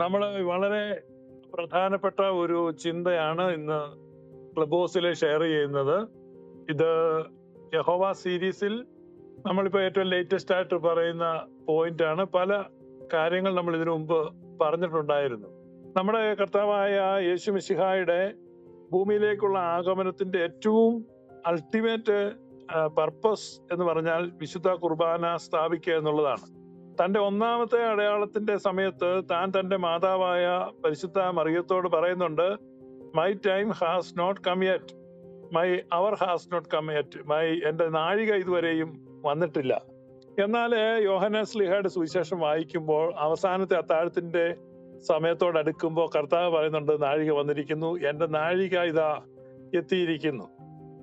നമ്മൾ വളരെ പ്രധാനപ്പെട്ട ഒരു ചിന്തയാണ് ഇന്ന് ക്ലബ് ഹൗസിൽ ഷെയർ ചെയ്യുന്നത്. ഇത് യഹോവ സീരീസിൽ നമ്മളിപ്പോൾ ഏറ്റവും ലേറ്റസ്റ്റ് ആയിട്ട് പറയുന്ന പോയിന്റ് ആണ്. പല കാര്യങ്ങൾ നമ്മൾ ഇതിനു മുമ്പ് പറഞ്ഞിട്ടുണ്ടായിരുന്നു. നമ്മുടെ കർത്താവായ യേശു മിശിഹായുടെ ഭൂമിയിലേക്കുള്ള ആഗമനത്തിന്റെ ഏറ്റവും അൾട്ടിമേറ്റ് പർപ്പസ് എന്ന് പറഞ്ഞാൽ വിശുദ്ധ കുർബാന സ്ഥാപിക്കുക എന്നുള്ളതാണ്. തന്റെ ഒന്നാമത്തെ അടയാളത്തിന്റെ സമയത്ത് താൻ തന്റെ മാതാവായ പരിശുദ്ധ മറിയത്തോട് പറയുന്നുണ്ട് my time has not come yet my hour has not come yet my എന്റെ നാഴിക ഇതുവരെയും വന്നിട്ടില്ല. എന്നാൽ യോഹന സ്ലിഹയുടെ സുവിശേഷം വായിക്കുമ്പോൾ അവസാനത്തെ അത്താഴത്തിന്റെ സമയത്തോട് അടുക്കുമ്പോൾ കർത്താവ് പറയുന്നുണ്ട് നാഴിക വന്നിരിക്കുന്നു. എന്റെ നാഴിക ഇതാ എത്തിയിരിക്കുന്നു.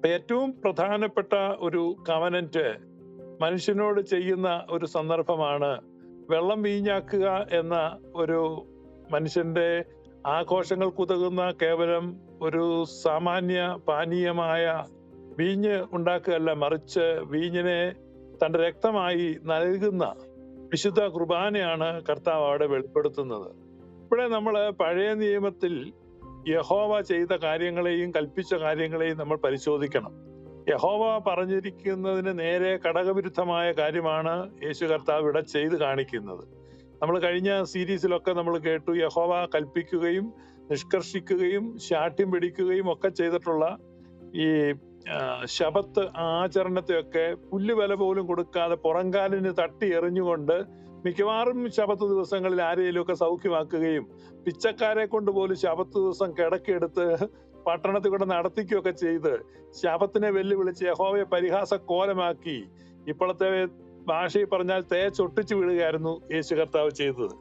ഏറ്റവും പ്രധാനപ്പെട്ട ഒരു കവനന്റ് മനുഷ്യനോട് ചെയ്യുന്ന ഒരു സന്ദർഭമാണ് വെള്ളം വീഞ്ഞാക്കുക എന്ന ഒരു മനുഷ്യന്റെ ആഘോഷങ്ങൾക്കുതകുന്ന കേവലം ഒരു സാമാന്യ പാനീയമായ വീഞ്ഞ് ഉണ്ടാക്കുകയല്ല മറിച്ച് വീഞ്ഞിനെ തന്റെ രക്തമായി നൽകുന്ന വിശുദ്ധ കുർബാനയാണ് കർത്താവ് അവിടെ വെളിപ്പെടുത്തുന്നത്. ഇവിടെ നമ്മൾ പഴയ നിയമത്തിൽ യഹോവ ചെയ്ത കാര്യങ്ങളെയും കൽപ്പിച്ച കാര്യങ്ങളെയും നമ്മൾ പരിശോധിക്കണം. യഹോവ പറഞ്ഞിരിക്കുന്നതിന് നേരെ ഘടകവിരുദ്ധമായ കാര്യമാണ് യേശു കർത്താവ് ഇവിടെ ചെയ്ത് കാണിക്കുന്നത്. നമ്മൾ കഴിഞ്ഞ സീരീസിലൊക്കെ നമ്മൾ കേട്ടു യഹോവ കൽപ്പിക്കുകയും നിഷ്കർഷിക്കുകയും ശാഠ്യം പിടിക്കുകയും ഒക്കെ ചെയ്തിട്ടുള്ള ഈ ശബത്ത് ആചരണത്തെയൊക്കെ പുല്ലുവില പോലും കൊടുക്കാതെ പുറംകാലിന് തട്ടി എറിഞ്ഞുകൊണ്ട് മിക്കവാറും ശബത്ത് ദിവസങ്ങളിൽ ആരെയും സൗഖ്യമാക്കുകയും പിച്ചക്കാരെ കൊണ്ട് പോലും ശബത്ത് ദിവസം കിടക്കെടുത്ത് പട്ടണത്തിൽ കൂടെ നടത്തിക്കുകയൊക്കെ ചെയ്ത് ശവത്തിനെ വെല്ലുവിളിച്ച് യഹോവയെ പരിഹാസ കോലമാക്കി ഇപ്പോഴത്തെ ഭാഷയിൽ പറഞ്ഞാൽ തേച്ചൊട്ടിച്ചു വിടുകയായിരുന്നു യേശു കർത്താവ് ചെയ്തത്.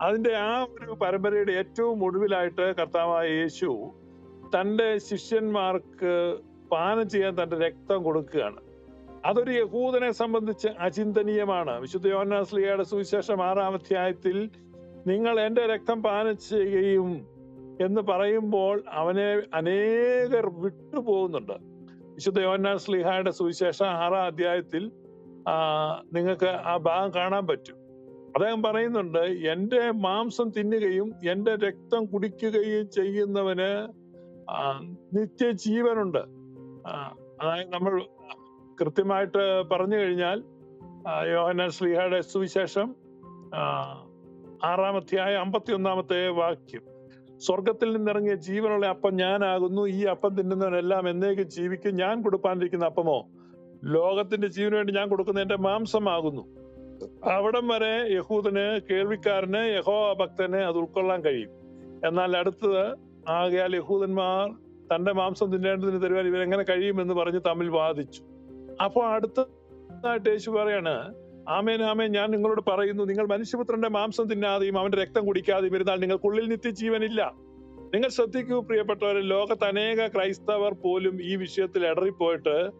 അതിന്റെ ആ ഒരു പരമ്പരയുടെ ഏറ്റവും ഒടുവിലായിട്ട് കർത്താവായ യേശു തന്റെ ശിഷ്യന്മാർക്ക് പാനം ചെയ്യാൻ തന്റെ രക്തം കൊടുക്കുകയാണ്. അതൊരു യഹൂദനെ സംബന്ധിച്ച് അചിന്തനീയമാണ്. വിശുദ്ധ യോന്നാസ്ലിയയുടെ സുവിശേഷം ആറാം അധ്യായത്തിൽ നിങ്ങൾ എന്റെ രക്തം പാനം ചെയ്യുകയും എന്ന് പറയുമ്പോൾ അവനെ അനേകർ വിട്ടുപോകുന്നുണ്ട്. വിശുദ്ധ യോന്നാസ്ലിഹായുടെ സുവിശേഷം ആറാം അധ്യായത്തിൽ നിങ്ങൾക്ക് ആ ഭാഗം കാണാൻ പറ്റും. അദ്ദേഹം പറയുന്നുണ്ട് എന്റെ മാംസം തിന്നുകയും എന്റെ രക്തം കുടിക്കുകയും ചെയ്യുന്നവന് നിത്യ ജീവനുണ്ട് അതായത് നമ്മൾ കൃത്യമായിട്ട് പറഞ്ഞു കഴിഞ്ഞാൽ യോഹന്നാൻ സ്ലിഹായുടെ സുവിശേഷം ആറാമധ്യായ അമ്പത്തി ഒന്നാമത്തെ വാക്യം. സ്വർഗത്തിൽ നിന്നിറങ്ങിയ ജീവനുള്ള അപ്പം ഞാനാകുന്നു ഈ അപ്പം തിന്നുന്നവനെല്ലാം എന്നേക്കും ജീവിക്കും. ഞാൻ കൊടുപ്പാനിരിക്കുന്ന അപ്പമോ? ലോകത്തിന്റെ ജീവന് വേണ്ടി ഞാൻ കൊടുക്കുന്ന എന്റെ മാംസമാകുന്നു. അവിടം വരെ യഹൂദന് കേൾവിക്കാരന് യഹോ ഭക്തന് അത് ഉൾക്കൊള്ളാൻ കഴിയും. എന്നാൽ അടുത്തത് ആകയാൽ യഹൂദന്മാർ തന്റെ മാംസം തിന്നേണ്ടതിന് തരുവാൻ ഇവരെങ്ങനെ കഴിയുമെന്ന് പറഞ്ഞ് തമ്മിൽ വാദിച്ചു. അപ്പൊ അടുത്തതായിട്ട് യേശു പറയാണ് ആമേൻ ആമേൻ. ഞാൻ നിങ്ങളോട് പറയുന്നു നിങ്ങൾ മനുഷ്യപുത്രന്റെ മാംസം തിന്നാതെയും അവന്റെ രക്തം കുടിക്കാതെയും ഇരുന്നാൽ നിങ്ങൾക്കുള്ളിൽ നിത്യജീവനില്ല. നിങ്ങൾ ശ്രദ്ധിക്കൂ പ്രിയപ്പെട്ടവരെ ലോകത്ത് അനേക ക്രൈസ്തവർ പോലും ഈ വിഷയത്തിൽ ഇടറിപ്പോയിട്ട്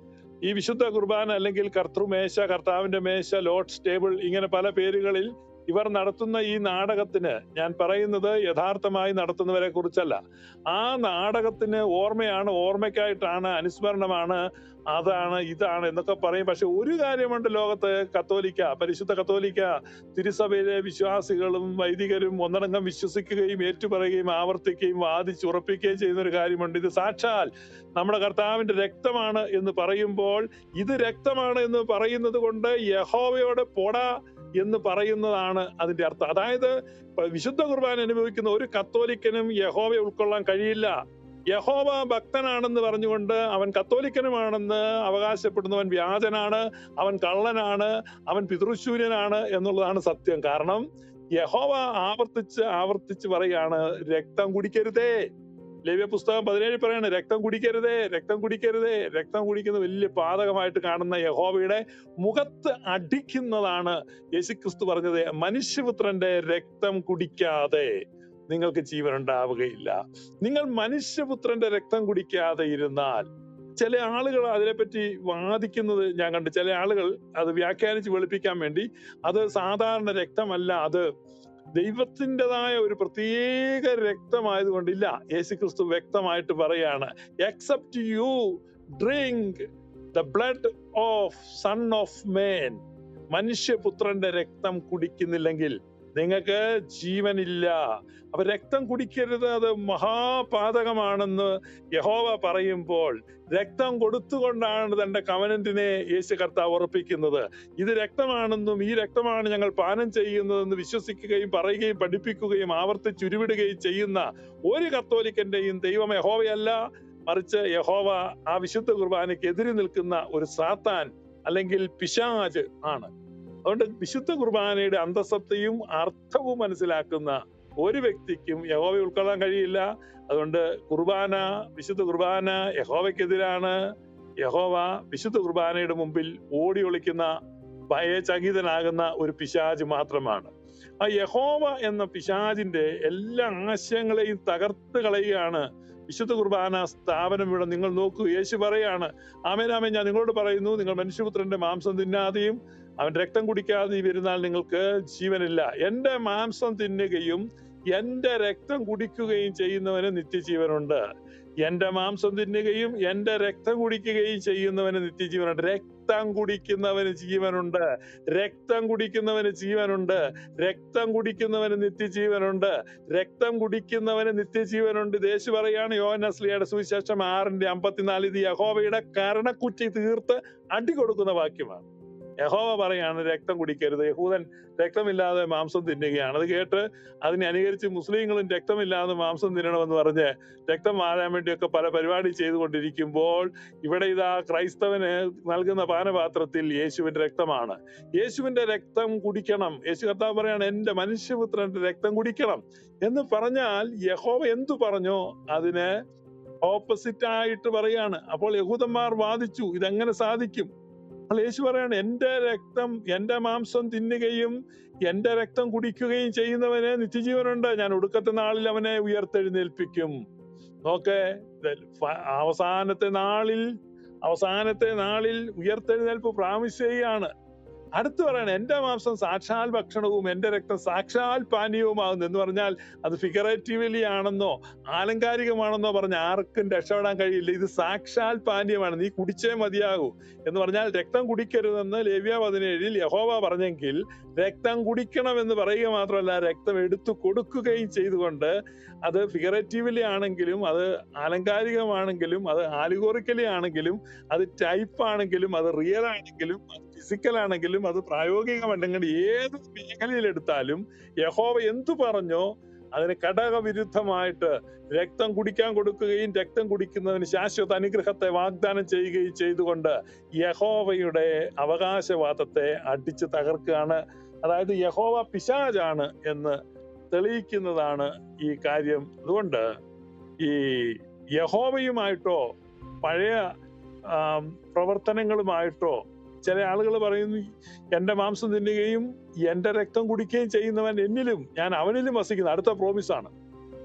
ഈ വിശുദ്ധ കുർബാന അല്ലെങ്കിൽ കർത്തൃമേശ കർത്താവിന്റെ മേശ ലോഡ്സ് ടേബിൾ ഇങ്ങനെ പല പേരുകളിൽ ഇവർ നടത്തുന്ന ഈ നാടകത്തിന് ഞാൻ പറയുന്നത് യഥാർത്ഥമായി നടത്തുന്നവരെ കുറിച്ചല്ല. ആ നാടകത്തിന് ഓർമ്മയാണ് ഓർമ്മയ്ക്കായിട്ടാണ് അനുസ്മരണമാണ് അതാണ് ഇതാണ് എന്നൊക്കെ പറയും. പക്ഷെ ഒരു കാര്യമുണ്ട് ലോകത്ത് കത്തോലിക്ക പരിശുദ്ധ കത്തോലിക്ക തിരുസഭയിലെ വിശ്വാസികളും വൈദികരും ഒന്നടങ്കം വിശ്വസിക്കുകയും ഏറ്റുപറയുകയും ആവർത്തിക്കുകയും വാദിച്ചുറപ്പിക്കുകയും ചെയ്യുന്ന ഒരു കാര്യമുണ്ട്. ഇത് സാക്ഷാൽ നമ്മുടെ കർത്താവിന്റെ രക്തമാണ് എന്ന് പറയുമ്പോൾ ഇത് രക്തമാണ് എന്ന് പറയുന്നത് കൊണ്ട് യഹോവയോട് പോടാ എന്ന് പറയുന്നതാണ് അതിന്റെ അർത്ഥം. അതായത് വിശുദ്ധ കുർബാന അനുഭവിക്കുന്ന ഒരു കത്തോലിക്കനും യഹോവയെ ഉൾക്കൊള്ളാൻ കഴിയില്ല. യഹോവ ഭക്തനാണെന്ന് പറഞ്ഞുകൊണ്ട് അവൻ കത്തോലിക്കനുമാണെന്ന് അവകാശപ്പെടുന്നവൻ വ്യാജനാണ് അവൻ കള്ളനാണ് അവൻ പിതൃശൂര്യനാണ് എന്നുള്ളതാണ് സത്യം. കാരണം യഹോവ ആവർത്തിച്ച് ആവർത്തിച്ച് പറയാണ് രക്തം കുടിക്കരുതേ. ലവ്യ പുസ്തകം പതിനേഴ് പറയാണ് രക്തം കുടിക്കരുതേ രക്തം കുടിക്കരുതേ. രക്തം കുടിക്കുന്ന വലിയ പാതകമായിട്ട് കാണുന്ന യഹോവയുടെ മുഖത്ത് അടിക്കുന്നതാണ് യേശുക്രിസ്തു പറഞ്ഞത് മനുഷ്യപുത്രന്റെ രക്തം കുടിക്കാതെ നിങ്ങൾക്ക് ജീവൻ ഉണ്ടാവുകയില്ല. നിങ്ങൾ മനുഷ്യപുത്രന്റെ രക്തം കുടിക്കാതെ ഇരുന്നാൽ ചില ആളുകൾ അതിനെപ്പറ്റി വാദിക്കുന്നത് ഞാൻ കണ്ടു ചില ആളുകൾ അത് വ്യാഖ്യാനിച്ച് വെളുപ്പിക്കാൻ വേണ്ടി അത് സാധാരണ രക്തമല്ല അത് ദൈവത്തിന്റെതായ ഒരു പ്രത്യേക രക്തമായതുകൊണ്ടില്ല. യേശു ക്രിസ്തു വ്യക്തമായിട്ട് പറയാണ് except you drink the blood of son of man മനുഷ്യപുത്രന്റെ രക്തം കുടിക്കുന്നില്ലെങ്കിൽ നിങ്ങൾക്ക് ജീവനില്ല. അപ്പൊ രക്തം കുടിക്കരുത് അത് മഹാപാതകമാണെന്ന് യഹോവ പറയുമ്പോൾ രക്തം കൊടുത്തുകൊണ്ടാണ് തന്റെ കവനന്റിനെ യേശു കർത്താവ് ഉറപ്പിക്കുന്നത്. ഇത് രക്തമാണെന്നും ഈ രക്തമാണ് ഞങ്ങൾ പാനം ചെയ്യുന്നതെന്ന് വിശ്വസിക്കുകയും പറയുകയും പഠിപ്പിക്കുകയും ആവർത്തിച്ചുരുവിടുകയും ചെയ്യുന്ന ഒരു കത്തോലിക്കന്റെയും ദൈവം യഹോവയല്ല. മറിച്ച് യഹോവ ആ വിശുദ്ധ കുർബാനയ്ക്ക് എതിരി നിൽക്കുന്ന ഒരു സാത്താൻ അല്ലെങ്കിൽ പിശാജ് ആണ്. അതുകൊണ്ട് വിശുദ്ധ കുർബാനയുടെ അന്തസത്തയും അർത്ഥവും മനസ്സിലാക്കുന്ന ഒരു വ്യക്തിക്കും യഹോവയെ ഉൾക്കൊള്ളാൻ കഴിയില്ല. അതുകൊണ്ട് കുർബാന വിശുദ്ധ കുർബാന യഹോവയ്ക്കെതിരാണ്. യഹോവ വിശുദ്ധ കുർബാനയുടെ മുമ്പിൽ ഓടി ഒളിക്കുന്ന ഭയചകിതനാകുന്ന ഒരു പിശാജ് മാത്രമാണ്. ആ യഹോവ എന്ന പിശാജിന്റെ എല്ലാ ആശയങ്ങളെയും തകർത്ത് കളയുകയാണ് വിശുദ്ധ കുർബാന സ്ഥാപനം ഇവിടെ നിങ്ങൾ നോക്കൂ. യേശു പറയാണ് ആമേനാമേ ഞാൻ നിങ്ങളോട് പറയുന്നു നിങ്ങൾ മനുഷ്യപുത്രന്റെ മാംസം തിന്നാതെയും അവൻ രക്തം കുടിക്കാതെ വരുന്നാൽ നിങ്ങൾക്ക് ജീവനില്ല. എന്റെ മാംസം തിന്നുകയും എന്റെ രക്തം കുടിക്കുകയും ചെയ്യുന്നവന് നിത്യജീവനുണ്ട്. എന്റെ മാംസം തിന്നുകയും എന്റെ രക്തം കുടിക്കുകയും ചെയ്യുന്നവന് നിത്യജീവനുണ്ട്. രക്തം കുടിക്കുന്നവന് ജീവനുണ്ട്. രക്തം കുടിക്കുന്നവന് ജീവനുണ്ട്. രക്തം കുടിക്കുന്നവന് നിത്യജീവനുണ്ട്. രക്തം കുടിക്കുന്നവന് നിത്യജീവനുണ്ട്. ദേശു പറയാണ് യോനസ്ലിയുടെ സുവിശേഷം ആറിന്റെ അമ്പത്തിനാല് ഇത് യഹോവയുടെ കരണക്കുറ്റി തീർത്ത് അടി കൊടുക്കുന്ന വാക്യമാണ്. യഹോവ പറയാണ് രക്തം കുടിക്കരുത്. യഹൂദൻ രക്തമില്ലാതെ മാംസം തിന്നുകയാണ്. അത് കേട്ട് അതിനെ അനുകരിച്ച് മുസ്ലിങ്ങളും രക്തമില്ലാതെ മാംസം തിന്നണമെന്ന് പറഞ്ഞ് രക്തം മാറാൻ വേണ്ടിയൊക്കെ പല പരിപാടി ചെയ്തുകൊണ്ടിരിക്കുമ്പോൾ ഇവിടെ ഇതാ ക്രൈസ്തവന് നൽകുന്ന പാനപാത്രത്തിൽ യേശുവിന്റെ രക്തമാണ്. യേശുവിന്റെ രക്തം കുടിക്കണം. യേശു കർത്താവ് പറയാണ് എന്റെ മനുഷ്യപുത്രന്റെ രക്തം കുടിക്കണം. എന്ന് പറഞ്ഞാൽ യഹോവ എന്തു പറഞ്ഞോ അതിന് ഓപ്പോസിറ്റ് ആയിട്ട് പറയാണ്. അപ്പോൾ യഹൂദന്മാർ വാദിച്ചു ഇതെങ്ങനെ സാധിക്കും? അപ്പോൾ യേശു പറയാണ് എന്റെ രക്തം എന്റെ മാംസം തിന്നുകയും എന്റെ രക്തം കുടിക്കുകയും ചെയ്യുന്നവന് നിത്യജീവനുണ്ട്. ഞാൻ ഒടുക്കത്തെ നാളിൽ അവനെ ഉയർത്തെഴുന്നേൽപ്പിക്കും. നോക്കെ അവസാനത്തെ നാളിൽ അവസാനത്തെ നാളിൽ ഉയർത്തെഴുന്നേൽപ്പ് പ്രാമിശയാണ് അടുത്ത് പറയണം എന്റെ മാംസം സാക്ഷാൽ ഭക്ഷണവും എന്റെ രക്തം സാക്ഷാൽ പാനീയവുമാകുന്നു. എന്ന് പറഞ്ഞാൽ അത് ഫിഗറേറ്റീവലി ആണെന്നോ ആലങ്കാരികമാണെന്നോ പറഞ്ഞ ആർക്കും രക്ഷപ്പെടാൻ കഴിയില്ല. ഇത് സാക്ഷാൽ പാനീയമാണ് നീ കുടിച്ചേ മതിയാകൂ. എന്ന് പറഞ്ഞാൽ രക്തം കുടിക്കരുതെന്ന് ലേവ്യ പതിനേഴിൽ യഹോവ പറഞ്ഞെങ്കിൽ രക്തം കുടിക്കണം എന്ന് പറയുക മാത്രമല്ല രക്തം എടുത്തു കൊടുക്കുകയും ചെയ്തുകൊണ്ട് അത് ഫിഗറേറ്റീവലി ആണെങ്കിലും അത് ആലങ്കാരികമാണെങ്കിലും അത് ആലിഗോറിക്കലി ആണെങ്കിലും അത് ടൈപ്പ് ആണെങ്കിലും അത് റിയൽ ആണെങ്കിലും അത് ഫിസിക്കൽ ആണെങ്കിലും അത് പ്രായോഗികമല്ലെങ്കിൽ ഏത് മേഖലയിലെടുത്താലും യഹോവ എന്തു പറഞ്ഞോ അതിന് ഘടകവിരുദ്ധമായിട്ട് രക്തം കുടിക്കാൻ കൊടുക്കുകയും രക്തം കുടിക്കുന്നതിന് ശാശ്വത അനുഗ്രഹത്തെ വാഗ്ദാനം ചെയ്യുകയും ചെയ്തുകൊണ്ട് യഹോവയുടെ അവകാശവാദത്തെ അടിച്ചു തകർക്കുകയാണ്. അതായത് യഹോവ പിശാജാണ് എന്ന് തെളിയിക്കുന്നതാണ് ഈ കാര്യം. അതുകൊണ്ട് ഈ യഹോവയുമായിട്ടോ പഴയ പ്രവർത്തനങ്ങളുമായിട്ടോ ചില ആളുകൾ പറയുന്നു എന്റെ മാംസം തിന്നുകയും എന്റെ രക്തം കുടിക്കുകയും ചെയ്യുന്നവൻ എന്നിലും ഞാൻ അവനിലും വസിക്കുന്നു. അടുത്ത പ്രോമിസാണ്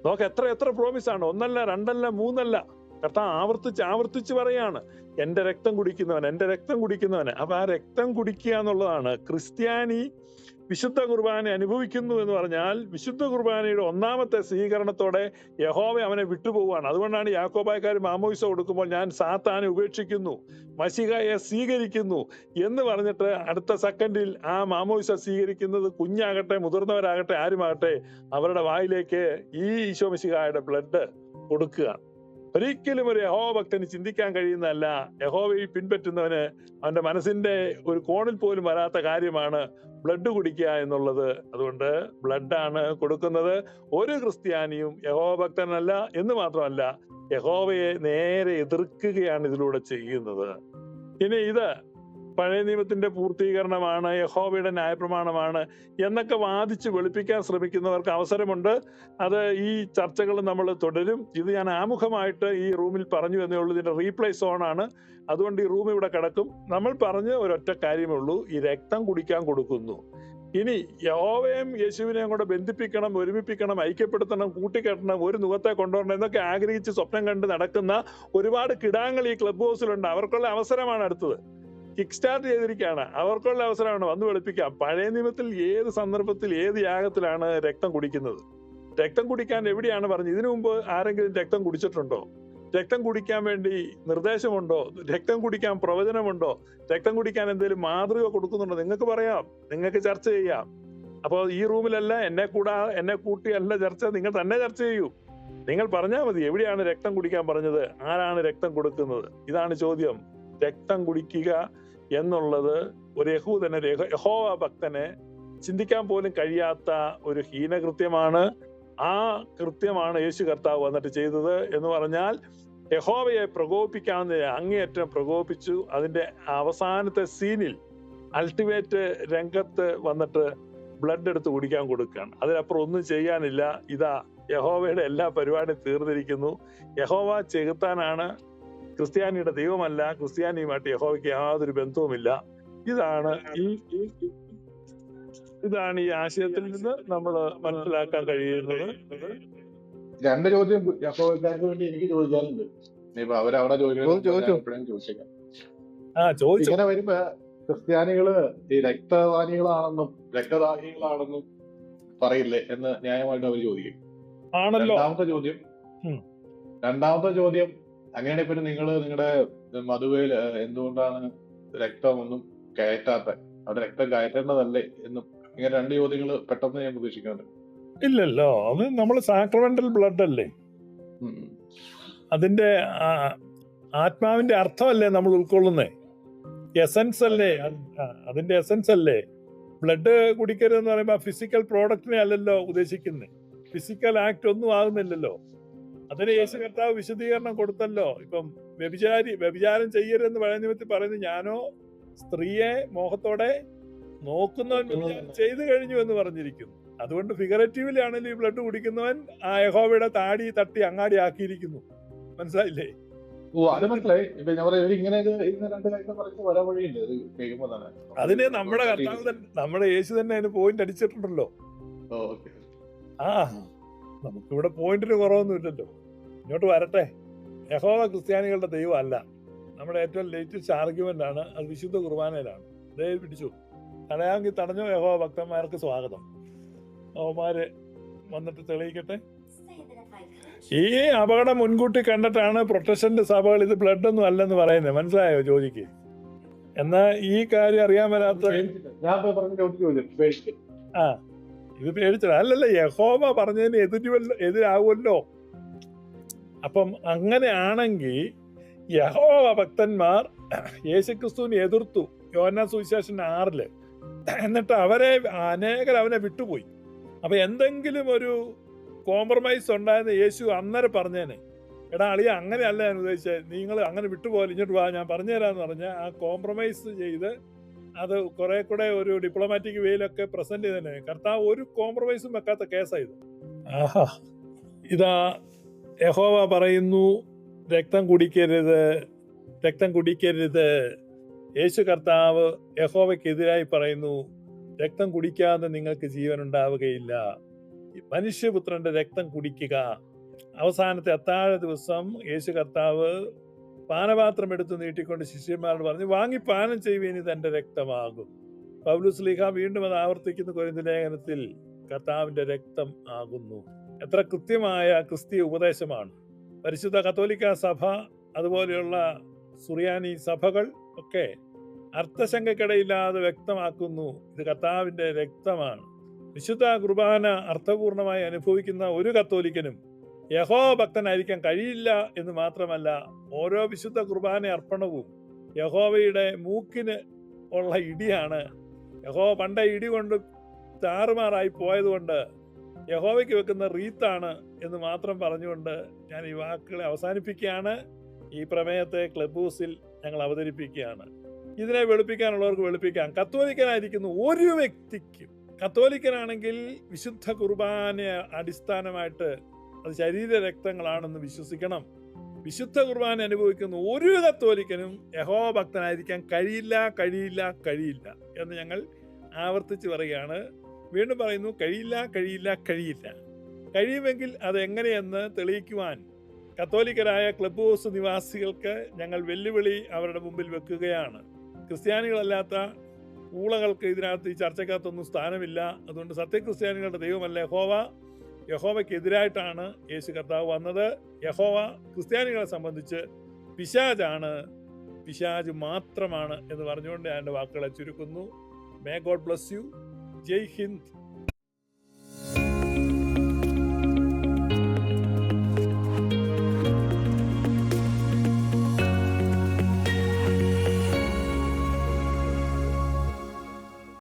നോക്ക് എത്ര എത്ര പ്രോമിസാണ് ഒന്നല്ല രണ്ടല്ല മൂന്നല്ല. കർത്താവ് ആവർത്തിച്ച് ആവർത്തിച്ച് പറയാണ് എന്റെ രക്തം കുടിക്കുന്നവൻ എന്റെ രക്തം കുടിക്കുന്നവൻ അപ്പൊ ആ രക്തം കുടിക്കുക എന്നുള്ളതാണ് ക്രിസ്ത്യാനി വിശുദ്ധ കുർബാന അനുഭവിക്കുന്നു എന്ന് പറഞ്ഞാൽ വിശുദ്ധ കുർബാനയുടെ ഒന്നാമത്തെ സ്വീകരണത്തോടെ യഹോവ അവനെ വിട്ടുപോവുകയാണ്. അതുകൊണ്ടാണ് യാക്കോബായക്കാർ മാമോയിസ കൊടുക്കുമ്പോൾ ഞാൻ സാത്താനെ ഉപേക്ഷിക്കുന്നു മഷികയെ സ്വീകരിക്കുന്നു എന്ന് പറഞ്ഞിട്ട് അടുത്ത സെക്കൻഡിൽ ആ മാമോയിസ സ്വീകരിക്കുന്നത് കുഞ്ഞാകട്ടെ മുതിർന്നവരാകട്ടെ ആരുമാകട്ടെ അവരുടെ വായിലേക്ക് ഈ ഈശോ മസികായുടെ ബ്ലഡ് കൊടുക്കുകയാണ്. ഒരിക്കലും ഒരു യഹോവ ഭക്തന് ചിന്തിക്കാൻ കഴിയുന്നതല്ല. യഹോവയിൽ പിൻപറ്റുന്നവന് അവന്റെ മനസ്സിന്റെ ഒരു കോണിൽ പോലും വരാത്ത കാര്യമാണ് ബ്ലഡ് കുടിക്കുക എന്നുള്ളത്. അതുകൊണ്ട് ബ്ലഡാണ് കൊടുക്കുന്നത്. ഒരു ക്രിസ്ത്യാനിയും യഹോവ ഭക്തനല്ല എന്ന് മാത്രമല്ല യഹോവയെ നേരെ എതിർക്കുകയാണ് ഇതിലൂടെ ചെയ്യുന്നത്. ഇനി ഇത് പഴയ നിയമത്തിന്റെ പൂർത്തീകരണമാണ് യഹോവയുടെ ന്യായപ്രമാണമാണ് എന്നൊക്കെ വാദിച്ച് വെളുപ്പിക്കാൻ ശ്രമിക്കുന്നവർക്ക് അവസരമുണ്ട്. അത് ഈ ചർച്ചകൾ നമ്മൾ തുടരും. ഇത് ഞാൻ ആമുഖമായിട്ട് ഈ റൂമിൽ പറഞ്ഞു എന്നേ ഉള്ളൂ. ഇതിന്റെ റീപ്ലേ സോൺ ആണ്. അതുകൊണ്ട് ഈ റൂം ഇവിടെ കിടക്കും. നമ്മൾ പറഞ്ഞ ഒരൊറ്റ കാര്യമേ ഉള്ളൂ. ഈ രക്തം കുടിക്കാൻ കൊടുക്കുന്നു. ഇനി യഹോവയും യേശുവിനെയും കൂടെ ബന്ധിപ്പിക്കണം ഒരുമിപ്പിക്കണം ഐക്യപ്പെടുത്തണം കൂട്ടിക്കെട്ടണം ഒരു മുഖത്തെ കൊണ്ടുവരണം എന്നൊക്കെ ആഗ്രഹിച്ച് സ്വപ്നം കണ്ട് നടക്കുന്ന ഒരുപാട് കിടാങ്ങൾ ഈ ക്ലബ് ഹൗസിലുണ്ട്. അവർക്കുള്ള അവസരമാണ് അടുത്തത്. കിക്ക് സ്റ്റാർട്ട് ചെയ്തിരിക്കുകയാണ്. അവർക്കുള്ള അവസരമാണ്. വന്ന് വെളുപ്പിക്കാം. പഴയ നിയമത്തിൽ ഏത് സന്ദർഭത്തിൽ ഏത് യാഗത്തിലാണ് രക്തം കുടിക്കുന്നത്? രക്തം കുടിക്കാൻ എവിടെയാണ് പറഞ്ഞത്? ഇതിനു മുമ്പ് ആരെങ്കിലും രക്തം കുടിച്ചിട്ടുണ്ടോ? രക്തം കുടിക്കാൻ വേണ്ടി നിർദ്ദേശമുണ്ടോ? രക്തം കുടിക്കാൻ പ്രവചനമുണ്ടോ? രക്തം കുടിക്കാൻ എന്തെങ്കിലും മാതൃക കൊടുക്കുന്നുണ്ടോ? നിങ്ങൾക്ക് പറയാം. നിങ്ങൾക്ക് ചർച്ച ചെയ്യാം. അപ്പോൾ ഈ റൂമിലല്ല എന്നെ കൂടാ എന്നെ കൂട്ടിയല്ല ചർച്ച. നിങ്ങൾ തന്നെ ചർച്ച ചെയ്യൂ. നിങ്ങൾ പറഞ്ഞാൽ മതി എവിടെയാണ് രക്തം കുടിക്കാൻ പറഞ്ഞത്? ആരാണ് രക്തം കൊടുക്കുന്നത്? ഇതാണ് ചോദ്യം. രക്തം കുടിക്കുക എന്നുള്ളത് ഒരു യഹൂദന് യഹോവ ഭക്തന് ചിന്തിക്കാൻ പോലും കഴിയാത്ത ഒരു ഹീനകൃത്യമാണ്. ആ കൃത്യമാണ് യേശു കർത്താവ് വന്നിട്ട് ചെയ്തത് എന്ന് പറഞ്ഞാൽ യഹോവയെ പ്രകോപിക്കാവുന്ന അങ്ങേയറ്റം പ്രകോപിച്ചു. അതിന്റെ അവസാനത്തെ സീനിൽ അൾട്ടിമേറ്റ് രംഗത്ത് വന്നിട്ട് ബ്ലഡ് എടുത്ത് കുടിക്കാൻ കൊടുക്കുകയാണ്. അതിനപ്പുറം ഒന്നും ചെയ്യാനില്ല. ഇതാ യഹോവയുടെ എല്ലാ പരിപാടിയും തീർന്നിരിക്കുന്നു. യഹോവ ചെകുത്താനാണ് ക്രിസ്ത്യാനിയുടെ ദൈവമല്ല ക്രിസ്ത്യാനിയുമായിട്ട് യഹോവയ്ക്ക് യാതൊരു ബന്ധവുമില്ല. ഇതാണ് ഈ ഇതാണ് ഈ ആശയത്തിൽ നിന്ന് നമ്മൾ മനസ്സിലാക്കാൻ കഴിയുന്നത്. രണ്ട് ചോദ്യം യഹോവക്കാർക്ക് വേണ്ടി എനിക്ക് ചോദിക്കാനുണ്ട്. അവരവിടെ ചോദിച്ചോ, ചോദിച്ചോ. ആ ചോദിച്ചു. ഇങ്ങനെ വരുമ്പോ ക്രിസ്ത്യാനികൾ ഈ രക്തദാനികളാണെന്നും രക്തദാഹികളാണെന്നും പറയില്ലേ എന്ന് ന്യായമായിട്ട് അവർ ചോദിക്കും. ആണല്ലോ. രണ്ടാമത്തെ ചോദ്യം. രണ്ടാമത്തെ ചോദ്യം അങ്ങനെയാണെങ്കിൽ പിന്നെ നിങ്ങൾ നിങ്ങളുടെ മധുവയിൽ എന്തുകൊണ്ടാണ് രക്തം ഒന്നും കയറ്റാത്ത? അവിടെ രക്തം കയറ്റേണ്ടതല്ലേ എന്നും ഇങ്ങനെ രണ്ട് ചോദ്യങ്ങൾ പെട്ടെന്ന് ഞാൻ പ്രതീക്ഷിക്കുന്നുണ്ട്. ഇല്ലല്ലോ അത് നമ്മൾ സാക്രമെന്റൽ ബ്ലഡ് അല്ലേ? അതിന്റെ ആത്മാവിന്റെ അർത്ഥമല്ലേ നമ്മൾ ഉൾക്കൊള്ളുന്നേ? എസൻസ് അല്ലേ? അതിന്റെ എസൻസ് അല്ലേ? ബ്ലഡ് കുടിക്കരുതെന്ന് പറയുമ്പോൾ ഫിസിക്കൽ പ്രോഡക്റ്റിനെ അല്ലല്ലോ ഉദ്ദേശിക്കുന്നത് ഫിസിക്കൽ ആക്ട് ഒന്നും ആകുന്നില്ലല്ലോ. അതിന് യേശു കർത്താവ് വിശദീകരണം കൊടുത്തല്ലോ. ഇപ്പം വ്യഭിചാരി വ്യഭിചാരം ചെയ്യരുതെന്ന് പഴയ നിമിത്തം പറയുന്നത് ഞാനോ സ്ത്രീയെ മോഹത്തോടെ നോക്കുന്നവൻ ചെയ്തു കഴിഞ്ഞു എന്ന് പറഞ്ഞിരിക്കുന്നു. അതുകൊണ്ട് ഫിഗറേറ്റീവിലി ആണെങ്കിലും ഈ ബ്ലഡ് കുടിക്കുന്നവൻ ആ യഹോവയുടെ താടി തട്ടി അങ്ങാടി ആക്കിയിരിക്കുന്നു. മനസ്സിലായില്ലേ? ഓ അത് മനസ്സിലായി. ഇപ്പൊ ഞാൻ പറയാം ഇങ്ങനെ രണ്ട് പറഞ്ഞ് വരാൻ തന്നെ. അതിന് നമ്മുടെ കർത്താവ് തന്നെ നമ്മുടെ യേശു തന്നെ അതിന് പോയിന്റ് അടിച്ചിട്ടുണ്ടല്ലോ. ആ. നമുക്കിവിടെ പോയിന്റിന് കുറവൊന്നുമില്ലല്ലോ. ഇങ്ങോട്ട് വരട്ടെ. യഹോവ ക്രിസ്ത്യാനികളുടെ ദൈവമല്ല. നമ്മുടെ ഏറ്റവും ലേറ്റസ്റ്റ് ആർഗ്യുമെന്റ് ആണ് അത് വിശുദ്ധ കുർബാനയിലാണ്. ദൈവം പിടിച്ചു. തടയാമെങ്കിൽ തടഞ്ഞോ യഹോവ ഭക്തന്മാർക്ക് സ്വാഗതം. അവന്മാര് വന്നിട്ട് തെളിയിക്കട്ടെ? ഈ അപകടം മുൻകൂട്ടി കണ്ടിട്ടാണ് പ്രൊട്ടസ്റ്റന്റ് സഭകൾ ഇത് ബ്ലഡ് ഒന്നും അല്ലെന്ന് പറയുന്നത്. മനസ്സിലായോ ജോലിക്ക് എന്നാ ഈ കാര്യം അറിയാൻ വരാത്ത ആ. ഇത് പേടിച്ചത് അല്ലല്ല യഹോവ പറഞ്ഞതിന് എതിരുവല്ലോ എതിരാവുമല്ലോ അപ്പം അങ്ങനെയാണെങ്കിൽ യഹോവ ഭക്തന്മാർ യേശുക്രിസ്തുവിനെ എതിർത്തു. യോന സുവിശേഷൻ ആറിൽ. എന്നിട്ട് അവരെ അനേകർ അവനെ വിട്ടുപോയി. അപ്പൊ എന്തെങ്കിലും ഒരു കോംപ്രമൈസ് ഉണ്ടായെന്ന് യേശു അന്നേരം പറഞ്ഞേനെ. എടാ അളിയ അങ്ങനെയല്ല ഞാൻ ഉദ്ദേശിച്ചത് നിങ്ങൾ അങ്ങനെ വിട്ടുപോലെ ഇങ്ങോട്ട് വാ ഞാൻ പറഞ്ഞുതരാന്ന് പറഞ്ഞ ആ കോംപ്രമൈസ് ചെയ്ത് അത് കുറെ കൂടെ ഒരു ഡിപ്ലോമാറ്റിക് വേയിലൊക്കെ പ്രസന്റ് ചെയ്തന്നെ കർത്താവ് ഒരു കോംപ്രമൈസും വെക്കാത്ത കേസായത് ആഹാ. ഇതാ യഹോവ പറയുന്നു രക്തം കുടിക്കരുത് രക്തം കുടിക്കരുത്. യേശു കർത്താവ് യഹോവയ്ക്കെതിരായി പറയുന്നു രക്തം കുടിക്കാതെ നിങ്ങൾക്ക് ജീവൻ ഉണ്ടാവുകയില്ല. മനുഷ്യപുത്രന്റെ രക്തം കുടിക്കുക. അവസാനത്തെ അത്താഴ ദിവസം യേശു കർത്താവ് പാനപാത്രം എടുത്ത് നീട്ടിക്കൊണ്ട് ശിഷ്യന്മാരോട് പറഞ്ഞു വാങ്ങി പാനം ചെയ്യുവീൻ തന്റെ രക്തമാകും. പൗലൂസ് ലീഹ വീണ്ടും അത് ആവർത്തിക്കുന്ന കൊരിന്ത ലേഖനത്തിൽ കർത്താവിന്റെ രക്തം ആകുന്നു. എത്ര കൃത്യമായ ക്രിസ്തീയ ഉപദേശമാണ്. പരിശുദ്ധ കത്തോലിക്ക സഭ അതുപോലെയുള്ള സുറിയാനി സഭകൾ ഒക്കെ അർത്ഥശങ്കക്കിടയില്ലാതെ വ്യക്തമാക്കുന്നു ഇത് കർത്താവിന്റെ രക്തമാണ്. വിശുദ്ധ കുർബാന അർത്ഥപൂർണമായി അനുഭവിക്കുന്ന ഒരു കത്തോലിക്കനും യഹോ ഭക്തനായിരിക്കാൻ കഴിയില്ല എന്ന് മാത്രമല്ല ഓരോ വിശുദ്ധ കുർബാന അർപ്പണവും യഹോവയുടെ മൂക്കിന് ഉള്ള ഇടിയാണ്. യഹോ പണ്ട ഇടി കൊണ്ട് താറുമാറായി പോയതുകൊണ്ട് യഹോവയ്ക്ക് വെക്കുന്ന റീത്താണ് എന്ന് മാത്രം പറഞ്ഞുകൊണ്ട് ഞാൻ ഈ വാക്കുകളെ അവസാനിപ്പിക്കുകയാണ്. ഈ പ്രമേയത്തെ ക്ലബ് ഹൗസിൽ ഞങ്ങൾ അവതരിപ്പിക്കുകയാണ്. ഇതിനെ വെളുപ്പിക്കാനുള്ളവർക്ക് വെളുപ്പിക്കാം. കത്തോലിക്കനായിരിക്കുന്ന ഒരു വ്യക്തിക്കും കത്തോലിക്കനാണെങ്കിൽ വിശുദ്ധ കുർബാന അടിസ്ഥാനമായിട്ട് അത് ശരീര രക്തങ്ങളാണെന്ന് വിശ്വസിക്കണം. വിശുദ്ധ കുർബാന അനുഭവിക്കുന്ന ഒരു കത്തോലിക്കനും യഹോ ഭക്തനായിരിക്കാൻ കഴിയില്ല കഴിയില്ല കഴിയില്ല എന്ന് ഞങ്ങൾ ആവർത്തിച്ച് പറയുകയാണ്. വീണ്ടും പറയുന്നു കഴിയില്ല കഴിയില്ല കഴിയില്ല. കഴിയുമെങ്കിൽ അത് എങ്ങനെയെന്ന് തെളിയിക്കുവാൻ. കത്തോലിക്കരായ ക്ലബ് ഹൗസ് നിവാസികൾക്ക് ഞങ്ങൾ വെല്ലുവിളി അവരുടെ മുമ്പിൽ വെക്കുകയാണ്. ക്രിസ്ത്യാനികളല്ലാത്ത ഊളകൾക്ക് ഇതിനകത്ത് ഈ ചർച്ചക്കകത്തൊന്നും സ്ഥാനമില്ല. അതുകൊണ്ട് സത്യക്രിസ്ത്യാനികളുടെ ദൈവമല്ല യഹോവ. യഹോവയ്ക്കെതിരായിട്ടാണ് യേശു കർത്താവ് വന്നത്. യഹോവ ക്രിസ്ത്യാനികളെ സംബന്ധിച്ച് പിശാജാണ്. പിശാജ് മാത്രമാണ് എന്ന് പറഞ്ഞുകൊണ്ട് ഞാൻ എന്റെ വാക്കുകളെ ചുരുക്കുന്നു. May god bless you Jai Hind.